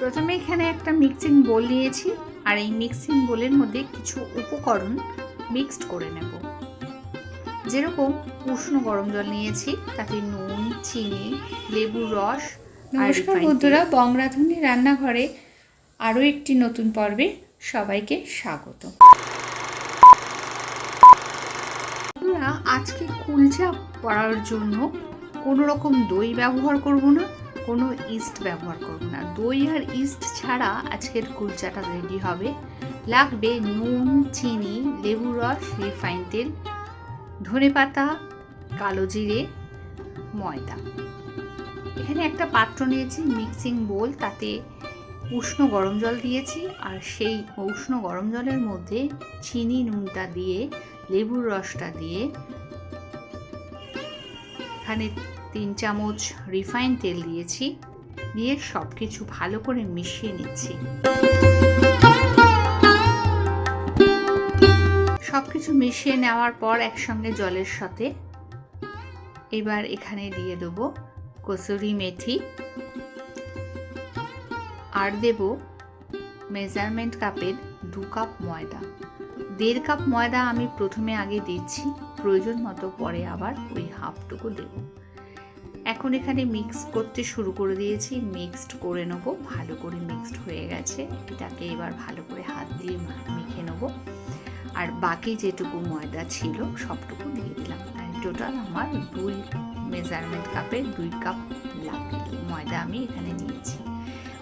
প্রথমে এখানে একটা মিক্সিং বোল নিয়েছি আর এই মিক্সিং বোলের মধ্যে কিছু উপকরণ মিক্সড করে নেব। যেরকম উষ্ণ গরম জল নিয়েছি তাতে নুন চিনি লেবুর রস নমস্কার বন্ধুরা বংরাধুনী রান্নাঘরে আরও একটি নতুন পর্বে সবাইকে স্বাগত। আজকে কুলচা করার জন্য কোনো রকম দই ব্যবহার করব না কোনো ইস্ট ব্যবহার করব না। দই আর ইস্ট ছাড়া আজকের কুলচাটা রেডি হবে। লাগবে নুন, চিনি, লেবু রস, রিফাইন তেল ধনে পাতা কালো জিরে, ময়দা। এখানে একটা পাত্র নিয়েছি, মিক্সিং বোল, তাতে উষ্ণ গরম জল দিয়েছি আর সেই উষ্ণ গরম জলের মধ্যে চিনি, নুনটা দিয়ে, লেবুর রসটা দিয়ে, এখানে তিন চামচ রিফাইন তেল দিয়েছি, দিয়ে সব কিছু ভালো করে মিশিয়ে নিচ্ছি। সব কিছু মিশিয়ে নেওয়ার পর একসঙ্গে জলের সাথে এবার এখানে দিয়ে দেবো কসুরি মেথি। আর দেব মেজারমেন্ট কাপের দু কাপ ময়দা। দেড় কাপ ময়দা আমি প্রথমে আগে দিচ্ছি, প্রয়োজন মতো পরে আবার ওই হাফটুকু দেব। এখন এখানে মিক্স করতে শুরু করে দিয়েছি। মিক্সড করে নেব। ভালো করে মিক্সড হয়ে গেছে। এটাকে এবার ভালো করে হাত দিয়ে মেখে নেব। আর বাকি যেটুকু ময়দা ছিল, সবটুকু দিয়ে দিলাম। আর টোটাল আমার দুই মেজারমেন্ট কাপের দুই কাপ ময়দা আমি এখানে নিয়েছি।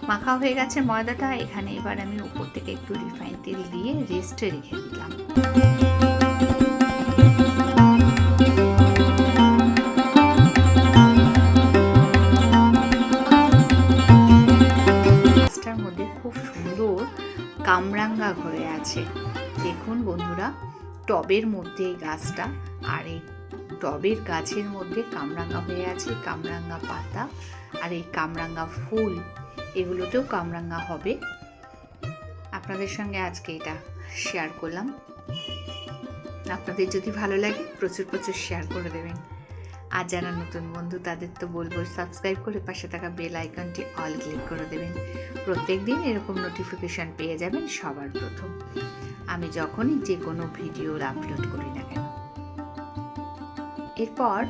মাখা হয়ে গেছে ময়দাটা। এখানে এবার আমি উপর থেকে একটু রিফাইন তেল দিয়ে রেস্টে রেখে দিলাম। কামরাঙ্গা হয়ে আছে। দেখুন বন্ধুরা, টবের মধ্যে এই গাছটা, আর এই টবের গাছের মধ্যে কামরাঙ্গা হয়ে আছে, কামরাঙ্গা পাতা, আর এই কামরাঙ্গা ফুল, এগুলোতেও কামরাঙ্গা হবে। আপনাদের সঙ্গে আজকে এটা শেয়ার করলাম। আপনাদের যদি ভালো লাগে, প্রচুর প্রচুর শেয়ার করে দেবেন। আর যারা নতুন বন্ধু, তাদের তো বলব সাবস্ক্রাইব করে পাশে থাকা বেল আইকনটি অল ক্লিক করে দেবেন। প্রত্যেক দিন এরকম নোটিফিকেশান পেয়ে যাবেন সবার প্রথম। আমি যখনই যে কোনো ভিডিও আপলোড করি না কেন। এরপর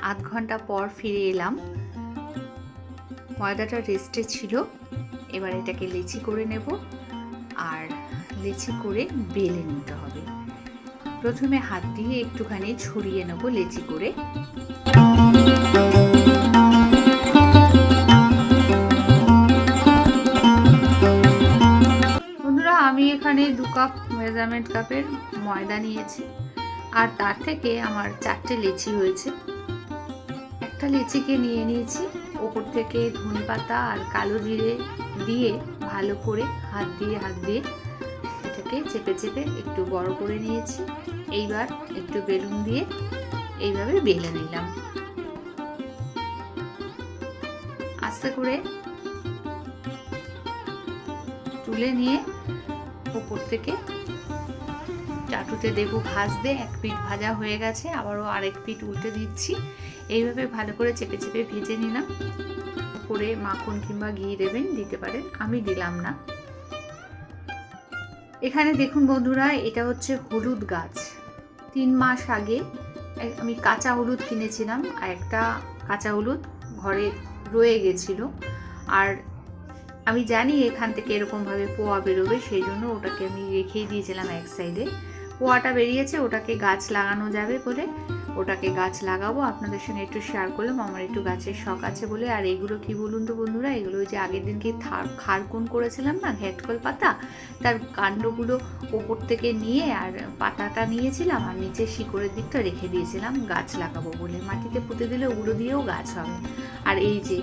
আধ ঘণ্টা পর ফিরে এলাম। ময়দাটা রেস্টে ছিল। এবার এটাকে লেচি করে নেব। আর লেচি করে বেলে নিতে হবে। প্রথমে হাত দিয়ে একটুখানি ছড়িয়ে নেব লেচি করে। বন্ধুরা, আমি এখানে দু কাপ মেজারমেন্ট কাপের ময়দা নিয়েছি, আর তার থেকে আমার চারটে লেচি হয়েছে। একটা লেচিকে নিয়ে নিয়েছি, ওপর থেকে ধনে পাতা আর কালো জিরে দিয়ে ভালো করে হাত দিয়ে হাত দিয়ে এটাকে চেপে চেপে একটু বড় করে নিয়েছি। এইবার একটু বেলুন দিয়ে এইভাবে বেলে নিলাম। আস্তে করে তুলে নিয়ে ওপর থেকে চাটুতে দেবো ভাজতে। এক পিঠ ভাজা হয়ে গেছে, আবারও আরেক পিঠ উল্টে দিচ্ছি। এইভাবে ভালো করে চেপে চেপে ভেজে নিলাম। উপরে মাখন কিংবা ঘি দেবেন, দিতে পারেন। আমি দিলাম না। এখানে দেখুন বন্ধুরা, এটা হচ্ছে হলুদ গাছ। তিন মাস আগে আমি কাঁচা হলুদ কিনেছিলাম আর একটা কাঁচা হলুদ ঘরে রয়ে গেছিল। আর আমি জানি এখান থেকে এরকমভাবে পোয়া বেরোবে, সেই জন্য ওটাকে আমি রেখেই দিয়েছিলাম এক সাইডে পোয়াটা বেরিয়েছে, ওটাকে গাছ লাগানো যাবে বলে ওটাকে গাছ লাগাবো, আপনাদের সঙ্গে একটু শেয়ার করলাম, আমার একটু গাছের শখ আছে বলে। আর এগুলো কি বলুন তো বন্ধুরা, এগুলো যে আগের দিনকে খারকুন করেছিলাম না ঘেটকল পাতা? তার কাণ্ডগুলো ওপর থেকে নিয়ে আর পাতাটা নিয়েছিলাম, আর নিচে শিকড়ের দিকটা রেখে দিয়েছিলাম, গাছ লাগাবো বলে। মাটিতে পুঁতে দিলে ওগুলো দিয়েও গাছ হবে। আর এই যে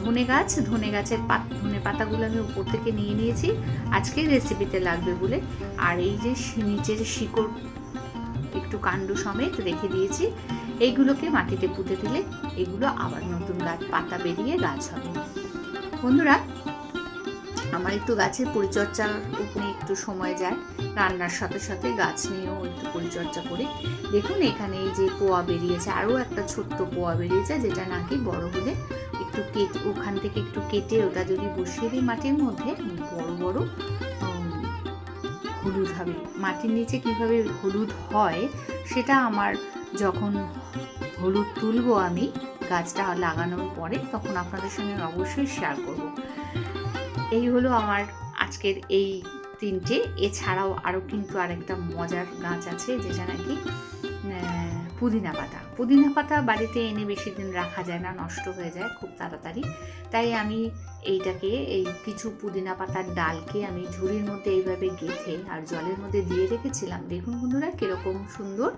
ধনে গাছ, ধনে গাছের পাত, ধনে পাতাগুলো আমি উপর থেকে নিয়ে নিয়েছি আজকের রেসিপিতে লাগবে বলে। আর এই যে নিচের শিকড় একটু কাণ্ড সমেত রেখে দিয়েছি। এইগুলোকে মাটিতে পুঁতে দিলে এগুলো আবার নতুন গাছ, পাতা বেরিয়ে গাছ হবে। বন্ধুরা, আমার একটু গাছের পরিচর্যার উপরে একটু সময় যায়। রান্নার সাথে সাথে গাছ নিয়েও একটু পরিচর্যা করি। দেখুন, এখানে এই যে পোয়া বেরিয়েছে, আরও একটা ছোট্ট পোয়া বেরিয়েছে, যেটা নাকি বড় হলে একটু কেটে, ওখান থেকে একটু কেটে ওটা যদি বসিয়ে দিই মাটির মধ্যে, বড় বড় হলুদ হবে। মাটির নিচে কীভাবে হলুদ হয়, সেটা আমার যখন হলুদ তুলবো আমি গাছটা লাগানোর পরে তখন আপনাদের সঙ্গে অবশ্যই শেয়ার করব। এই হলো আমার আজকের এই তিনটে। এছাড়াও আরও কিন্তু আরেকটা মজার গাছ আছে, যেটা নাকি পুদিনা পাতা। পুদিনা পাতা বাড়িতে এনে বেশি দিন রাখা যায় না, নষ্ট হয়ে যায় খুব তাড়াতাড়ি। তাই আমি এইটাকে, এই কিছু পুদিনা পাতার ডালকে আমি ঝুড়ির মধ্যে এইভাবে গেঁথে আর জলের মধ্যে দিয়ে রেখেছিলাম। দেখুন বন্ধুরা কীরকম সুন্দর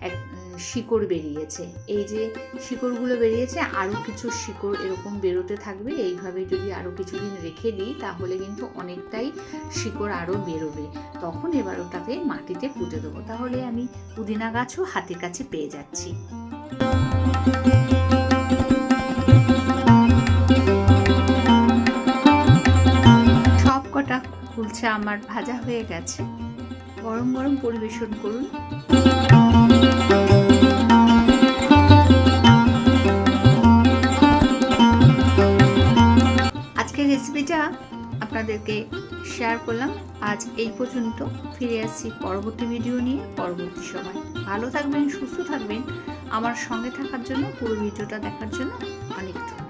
এক শিকড় বেরিয়েছে। এই যে শিকড়গুলো বেরিয়েছে, আরও কিছু শিকড় এরকম বেরোতে থাকবে। এইভাবে যদি আরও কিছুদিন রেখে দিই, তাহলে কিন্তু অনেকটাই শিকড় আরও বেরোবে। তখন এবার ওটাকে মাটিতে পুঁতে দেবো। তাহলে আমি পুদিনা গাছও হাতের কাছে পেয়ে যাচ্ছি। কুলচা আমার ভাজা হয়ে গেছে। গরম গরম পরিবেশন করুন। আজকের রেসিপিটা আপনাদেরকে শেয়ার করলাম। আজ এই পর্যন্ত ফিরে আসছি পরবর্তী ভিডিও নিয়ে, পরবর্তী সময়। ভালো থাকবেন, সুস্থ থাকবেন। আমার সঙ্গে থাকার জন্য, পুরো ভিডিওটা দেখার জন্য অনেক ধন্যবাদ।